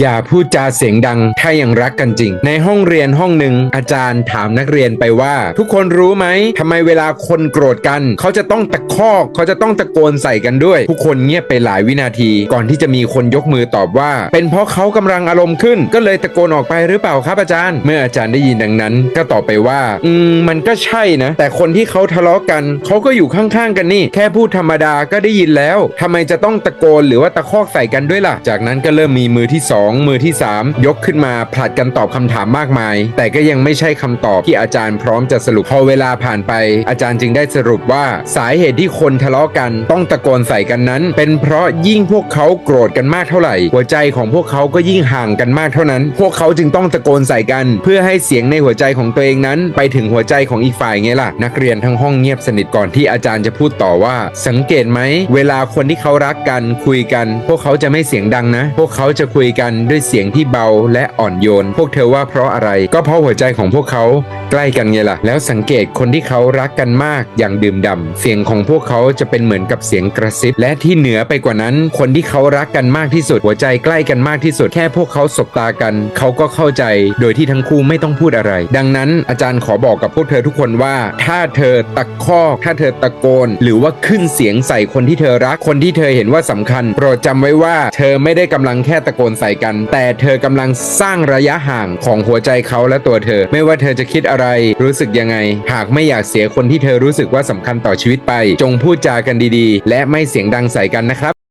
อย่าพูดจาเสียงดัง ถ้ายังรักกันจริง ในห้องเรียนห้องหนึ่งอาจารย์ถามนักเรียนไปว่า ทุกคนรู้ไหมทำไมเวลาคนโกรธกัน เขาจะต้องตะคอกเขาจะต้องตะโกนใส่กันด้วย ทุกคนเงียบไปหลายวินาที ก่อนที่จะมีคนยกมือตอบว่า เป็นเพราะเขากำลังอารมณ์ขึ้น ก็เลยตะโกนออกไปหรือเปล่าครับอาจารย์ เมื่ออาจารย์ได้ยินดังนั้น ก็ตอบไปว่า อืมมันก็ใช่นะ แต่คนที่เขาทะเลาะกัน เขาก็อยู่ข้างๆกันนี่ แค่พูดธรรมดาก็ได้ยินแล้วทำไมจะต้องตะโกนหรือว่าตะคอกใส่กันด้วยล่ะ จากนั้นก็เริ่มมีมือที่2 มือที่ 3 ยกขึ้นมาผลัดกันตอบคำถามมากมาย แต่ก็ยังไม่ใช่คำตอบที่อาจารย์พร้อมจะสรุปพอเวลาผ่านไป อาจารย์จึงได้สรุปว่าสาเหตุที่คนทะเลาะกันต้องตะโกนใส่กันนั้น เป็นเพราะยิ่งพวกเขาโกรธกันมากเท่าไหร่ หัวใจของพวกเขาก็ยิ่งห่างกันมากเท่านั้น พวกเขาจึงต้องตะโกนใส่กัน เพื่อให้เสียงในหัวใจของตัวเองนั้น ไปถึงหัวใจของอีกฝ่ายไงล่ะ นักเรียนทั้งห้องเงียบสนิทก่อนที่อาจารย์จะพูดต่อว่า สังเกตไหม เวลาคนที่เขารักกันคุยกัน พวกเขาจะไม่เสียงดังนะ พวกเขาจะคุยกันด้วยเสียงที่เบาและอ่อนโยน พวกเธอว่าเพราะอะไรก็เพราะหัวใจของพวกเขาใกล้กันไงล่ะ แล้วสังเกตคนที่เขารักกันมากอย่างดื่มด่ำเสียงของพวกเขาจะเป็นเหมือนกับเสียงกระซิบ และที่เหนือไปกว่านั้น คนที่เขารักกันมากที่สุด หัวใจใกล้กันมากที่สุด แค่พวกเขาสบตากัน เขาก็เข้าใจ โดยที่ทั้งคู่ไม่ต้องพูดอะไร ดังนั้นอาจารย์ขอบอกกับพวกเธอทุกคนว่า ถ้าเธอตะคอกถ้าเธอตะโกน หรือว่าขึ้นเสียงใส่คนที่เธอรักคนที่เธอเห็นว่าสำคัญ โปรดจำไว้ว่า เธอไม่ได้กำลังแค่ตะโกนใส่กันกัน แต่เธอกำลังสร้างระยะห่างของหัวใจเขาและตัวเธอ ไม่ว่าเธอจะคิดอะไร รู้สึกยังไง หากไม่อยากเสียคนที่เธอรู้สึกว่าสำคัญต่อชีวิตไป จงพูดจากันดีๆ และไม่เสียงดังใส่กันนะครับ